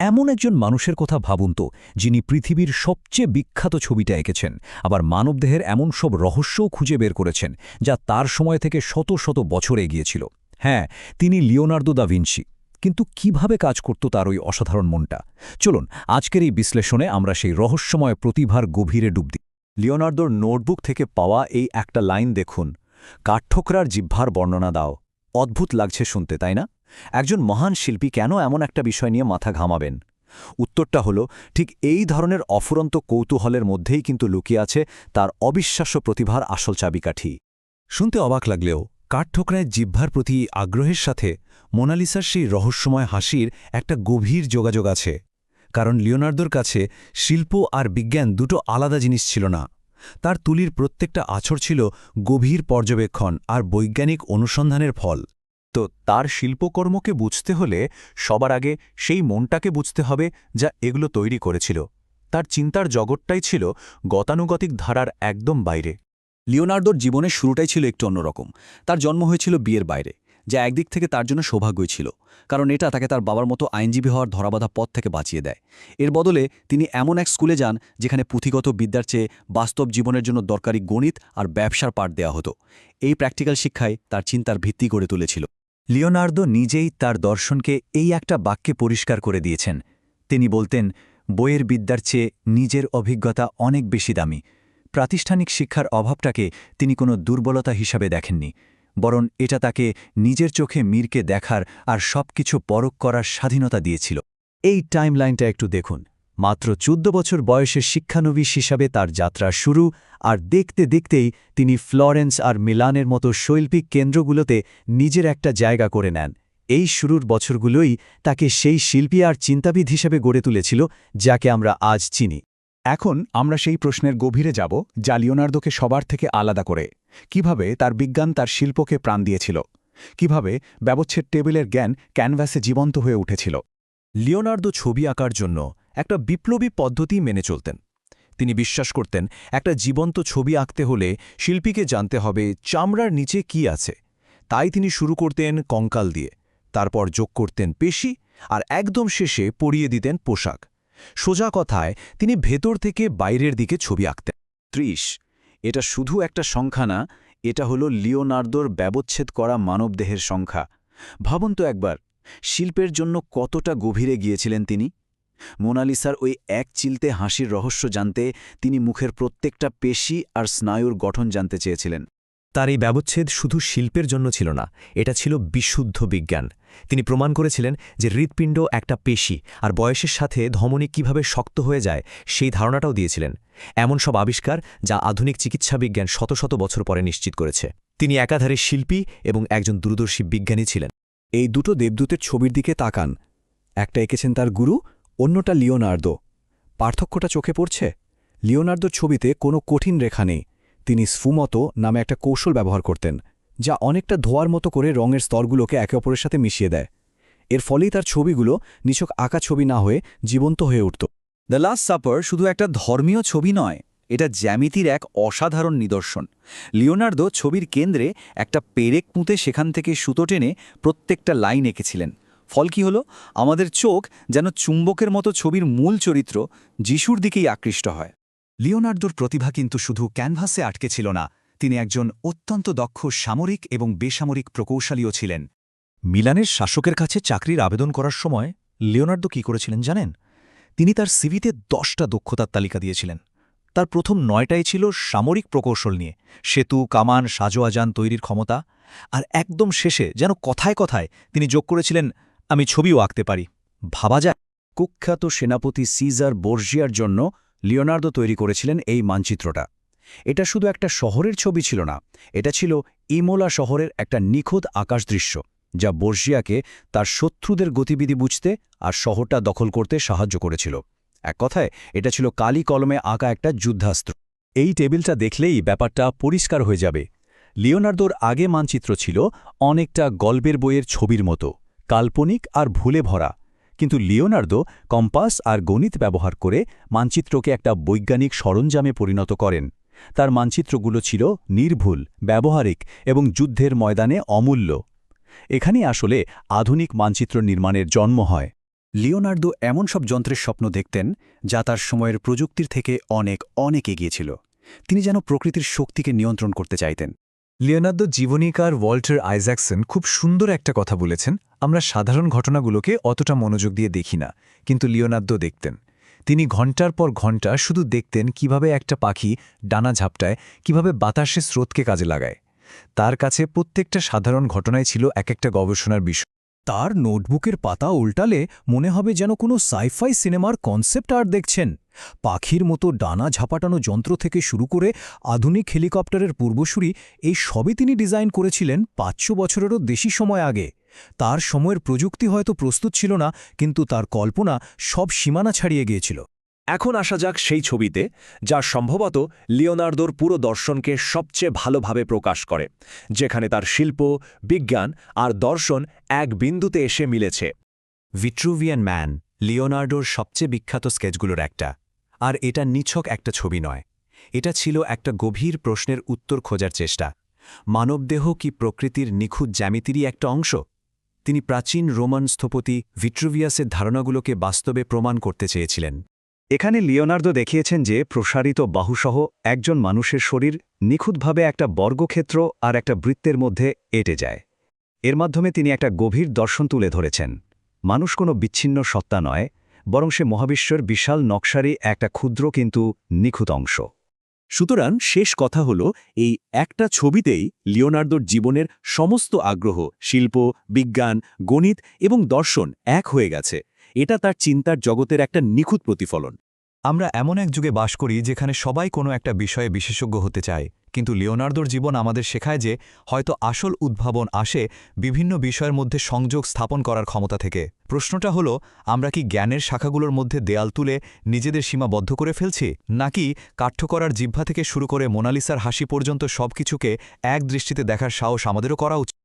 এমন একজন মানুষের কথা ভাবুন তো, যিনি পৃথিবীর সবচেয়ে বিখ্যাত ছবিটা এঁকেছেন, আবার মানবদেহের এমন সব রহস্যও খুঁজে বের করেছেন, যা তার সময় থেকে শত শত বছর এগিয়েছিল। হ্যাঁ তিনি লিওনার্দো দা ভিঞ্চি কিন্তু কীভাবে কাজ করত তার ওই অসাধারণ মনটা? চলুন, আজকের এই বিশ্লেষণে আমরা সেই রহস্যময় প্রতিভার গভীরে ডুব দিই। লিওনার্দোর নোটবুক থেকে পাওয়া এই একটা লাইন দেখুন, কাঠঠোকরার জিহ্বার বর্ণনা দাও। অদ্ভুত লাগছে শুনতে, তাই না? একজন মহান শিল্পী কেন এমন একটা বিষয় নিয়ে মাথা ঘামাবেন? উত্তরটা হল, ঠিক এই ধরনের অফুরন্ত কৌতূহলের মধ্যেই কিন্তু লুকিয়ে আছে তার অবিশ্বাস্য প্রতিভার আসল চাবিকাঠি। শুনতে অবাক লাগলেও কাঠঠোকরায় জিহ্বার প্রতি আগ্রহের সাথে মোনালিসার সেই রহস্যময় হাসির একটা গভীর যোগাযোগ আছে। কারণ লিওনার্দোর কাছে শিল্প আর বিজ্ঞান দুটো আলাদা জিনিস ছিল না। তার তুলির প্রত্যেকটা আছর ছিল গভীর পর্যবেক্ষণ আর বৈজ্ঞানিক অনুসন্ধানের ফল। তো তার শিল্পকর্মকে বুঝতে হলে সবার আগে সেই মনটাকে বুঝতে হবে যা এগুলো তৈরি করেছিল। তার চিন্তার জগৎটাই ছিল গতানুগতিক ধারার একদম বাইরে। লিওনার্দোর জীবনের শুরুটাই ছিল একটু অন্যরকম। তার জন্ম হয়েছিল বিয়ের বাইরে, যা একদিক থেকে তার জন্য সৌভাগ্যই ছিল, কারণ এটা তাকে তার বাবার মতো আইনজীবী হওয়ার ধরাবাধা পথ থেকে বাঁচিয়ে দেয়। এর বদলে তিনি এমন এক স্কুলে যান যেখানে পুঁথিগত বিদ্যার চেয়ে বাস্তব জীবনের জন্য দরকারি গণিত আর ব্যবসার পাঠ দেওয়া হতো। এই প্র্যাকটিক্যাল শিক্ষায় তার চিন্তার ভিত্তি গড়ে তুলেছিল। লিওনার্দো নিজেই তার দর্শনকে এই একটা বাক্যে পরিষ্কার করে দিয়েছেন। তিনি বলতেন, বইয়ের বিদ্যার চেয়ে নিজের অভিজ্ঞতা অনেক বেশি দামি। প্রাতিষ্ঠানিক শিক্ষার অভাবটাকে তিনি কোনো দুর্বলতা হিসাবে দেখেননি, বরং এটা তাকে নিজের চোখে মীরকে দেখার আর সবকিছু পরখ করার স্বাধীনতা দিয়েছিল। এই টাইমলাইনটা একটু দেখুন। মাত্র চোদ্দ বছর বয়সের শিক্ষানবিশ হিসাবে তার যাত্রা শুরু, আর দেখতে দেখতেই তিনি ফ্লরেন্স আর মিলানের মতো শৈল্পিক কেন্দ্রগুলোতে নিজের একটা জায়গা করে নেন। এই শুরুর বছরগুলোই তাকে সেই শিল্পী আর চিন্তাবিদ হিসেবে গড়ে তুলেছিল, যাকে আমরা আজ চিনি। এখন আমরা সেই প্রশ্নের গভীরে যাব, যা লিওনার্দোকে সবার থেকে আলাদা করে। কীভাবে তার বিজ্ঞান তার শিল্পকে প্রাণ দিয়েছিল? কীভাবে ব্যবচ্ছেদ টেবিলের জ্ঞান ক্যানভাসে জীবন্ত হয়ে উঠেছিল? লিওনার্দো ছবি আঁকার জন্য একটা বিপ্লবী পদ্ধতি মেনে চলতেন। তিনি বিশ্বাস করতেন, একটা জীবন্ত ছবি আঁকতে হলে শিল্পীকে জানতে হবে চামড়ার নিচে কি আছে। তাই তিনি শুরু করতেন কঙ্কাল দিয়ে, তারপর যোগ করতেন পেশি, আর একদম শেষে পরিয়ে দিতেন পোশাক। সোজা কথায়, তিনি ভেতর থেকে বাইরের দিকে ছবি আঁকতেন। ত্রিশ, এটা শুধু একটা সংখ্যা না, এটা হলো লিওনার্দোর ব্যবচ্ছেদ করা মানবদেহের সংখ্যা। ভাবুন তো একবার, শিল্পের জন্য কতটা গভীরে গিয়েছিলেন তিনি? মোনালিসার ওই এক চিলতে হাসির রহস্য জানতে তিনি মুখের প্রত্যেকটা পেশি আর স্নায়ুর গঠন জানতে চেয়েছিলেন। তার এই ব্যবচ্ছেদ শুধু শিল্পের জন্য ছিল না, এটা ছিল বিশুদ্ধ বিজ্ঞান। তিনি প্রমাণ করেছিলেন যে হৃৎপিণ্ড একটা পেশি আর বয়সের সাথে ধমনী কীভাবে শক্ত হয়ে যায় সেই ধারণাটাও দিয়েছিলেন। এমন সব আবিষ্কার যা আধুনিক চিকিৎসা বিজ্ঞান শত শত বছর পরে নিশ্চিত করেছে। তিনি একাধারে শিল্পী এবং একজন দূরদর্শী বিজ্ঞানী ছিলেন। এই দুটো দেবদূতের ছবির দিকে তাকান। একটা এঁকেছেন তার গুরু অন্যটা লিওনার্দো। পার্থক্যটা চোখে পড়ছে? লিওনার্দোর ছবিতে কোনো কঠিন রেখা নেই। তিনি স্ফুমতো নামে একটা কৌশল ব্যবহার করতেন, যা অনেকটা ধোয়ার মতো করে রঙের স্তরগুলোকে একে অপরের সাথে মিশিয়ে দেয়। এর ফলেই তার ছবিগুলো নিছক আঁকা ছবি না হয়ে জীবন্ত হয়ে উঠত। দ্য লাস্ট সাপার শুধু একটা ধর্মীয় ছবি নয়, এটা জ্যামিতির এক অসাধারণ নিদর্শন। লিওনার্দো ছবির কেন্দ্রে একটা পেরেক পুঁতে সেখান থেকে সুতো টেনে প্রত্যেকটা লাইন এঁকেছিলেন। ফল কি হলো? আমাদের চোখ যেন চুম্বকের মতো ছবির মূল চরিত্র যিশুর দিকেই আকৃষ্ট হয়। লিওনার্দোর প্রতিভা কিন্তু শুধু ক্যানভাসে আটকে ছিল না, তিনি একজন অত্যন্ত দক্ষ, সামরিক এবং বেসামরিক প্রকৌশলীও ছিলেন। মিলানের শাসকের কাছে চাকরির আবেদন করার সময় লিওনার্দো কি করেছিলেন জানেন? তিনি তার সিভিতে দশটা দক্ষতার তালিকা দিয়েছিলেন। তার প্রথম নয়টাই ছিল সামরিক প্রকৌশল নিয়ে, সেতু, কামান, সাজোয়াজান তৈরির ক্ষমতা, আর একদম শেষে যেন কথায় কথায় তিনি যোগ করেছিলেন আমি ছবিও আঁকতে পারি। ভাবা যায়। কুখ্যাত সেনাপতি সিজার বোর্জিয়ার জন্য লিওনার্দো তৈরি করেছিলেন এই মানচিত্রটা। এটা শুধু একটা শহরের ছবি ছিল না, এটা ছিল ইমোলা শহরের একটা নিখুঁত আকাশ দৃশ্য, যা বর্জিয়াকে তার শত্রুদের গতিবিধি বুঝতে আর শহরটা দখল করতে সাহায্য করেছিল। এক কথায়, এটা ছিল কালি কলমে আঁকা একটা যুদ্ধাস্ত্র। এই টেবিলটা দেখলেই ব্যাপারটা পরিষ্কার হয়ে যাবে। লিওনার্দোর আগে মানচিত্র ছিল অনেকটা গল্পের বইয়ের ছবির মতো। কাল্পনিক আর ভুলে ভরা। কিন্তু লিওনার্দো কম্পাস আর গণিত ব্যবহার করে মানচিত্রকে একটা বৈজ্ঞানিক সরঞ্জামে পরিণত করেন। তার মানচিত্রগুলো ছিল নির্ভুল, ব্যবহারিক এবং যুদ্ধের ময়দানে অমূল্য। এখানে আসলে আধুনিক মানচিত্র নির্মাণের জন্ম হয়। লিওনার্দো এমন সব যন্ত্রের স্বপ্ন দেখতেন যা তার সময়ের প্রযুক্তির থেকে অনেক অনেক এগিয়েছিল তিনি যেন প্রকৃতির শক্তিকে নিয়ন্ত্রণ করতে চাইতেন। লিওনার্দো জীবনীকার ওয়াল্টার আইজ্যাকসন খুব সুন্দর একটা কথা বলেছেন, আমরা সাধারণ ঘটনাগুলোকে অতটা মনোযোগ দিয়ে দেখি না, কিন্তু লিওনার্দো দেখতেন। তিনি ঘণ্টার পর ঘণ্টা শুধু দেখতেন কীভাবে একটা পাখি ডানা ঝাপটায়, কীভাবে বাতাসে স্রোতকে কাজে লাগায়। তার কাছে প্রত্যেকটা সাধারণ ঘটনাই ছিল এক একটা গবেষণার বিষয়। তার নোটবুকের পাতা উল্টালে মনে হবে যেন কোনো সাইফাই সিনেমার কনসেপ্ট আর দেখছেন। পাখির মতো ডানা ঝাপাটানো যন্ত্র থেকে শুরু করে আধুনিক হেলিকপ্টারের পূর্বসূরি এই সবই তিনি ডিজাইন করেছিলেন পাঁচশো বছরেরও বেশি সময় আগে। তার সময়ের প্রযুক্তি হয়তো প্রস্তুত ছিল না, কিন্তু তার কল্পনা সব সীমানা ছাড়িয়ে গিয়েছিল। এখন আসা যাক সেই ছবিতে, যা সম্ভবত লিওনার্দোর পুরো দর্শনকে সবচেয়ে ভালোভাবে প্রকাশ করে, যেখানে তার শিল্প, বিজ্ঞান আর দর্শন এক বিন্দুতে এসে মিলেছে। ভিট্রুভিয়ান ম্যান লিওনার্ডোর সবচেয়ে বিখ্যাত স্কেচগুলোর একটা, আর এটা নিছক একটা ছবি নয়। এটা ছিল একটা গভীর প্রশ্নের উত্তর খোঁজার চেষ্টা। মানবদেহ কি প্রকৃতির নিখুঁত জ্যামিতিরই একটা অংশ? তিনি প্রাচীন রোমান স্থপতি ভিট্রুভিয়াসের ধারণাগুলোকে বাস্তবে প্রমাণ করতে চেয়েছিলেন। এখানে লিওনার্দো দেখিয়েছেন যে প্রসারিত বাহুসহ একজন মানুষের শরীর নিখুঁতভাবে একটা বর্গক্ষেত্র আর একটা বৃত্তের মধ্যে এটে যায়। এর মাধ্যমে তিনি একটা গভীর দর্শন তুলে ধরেছেন। মানুষ কোনো বিচ্ছিন্ন সত্তা নয়, বরং সে মহাবিশ্বের বিশাল নকশারই একটা ক্ষুদ্র কিন্তু নিখুঁত অংশ। সুতরাং শেষ কথা হল, এই একটা ছবিতেই লিওনার্দোর জীবনের সমস্ত আগ্রহ, শিল্প, বিজ্ঞান, গণিত এবং দর্শন এক হয়ে গেছে। এটা তার চিন্তার জগতের একটা নিখুঁত প্রতিফলন। আমরা এমন এক যুগে বাস করি যেখানে সবাই কোনো একটা বিষয়ে বিশেষজ্ঞ হতে চায়, কিন্তু লিওনার্দোর জীবন আমাদের শেখায় যে হয়তো আসল উদ্ভাবন আসে বিভিন্ন বিষয়ের মধ্যে সংযোগ স্থাপন করার ক্ষমতা থেকে। প্রশ্নটা হলো, আমরা কি জ্ঞানের শাখাগুলোর মধ্যে দেয়াল তুলে নিজেদের সীমাবদ্ধ করে ফেলছি, নাকি কাঠ্য করার জিহ্বা থেকে শুরু করে মোনালিসার হাসি পর্যন্ত সবকিছুকে এক দৃষ্টিতে দেখার সাহস আমাদেরও করা উচিত?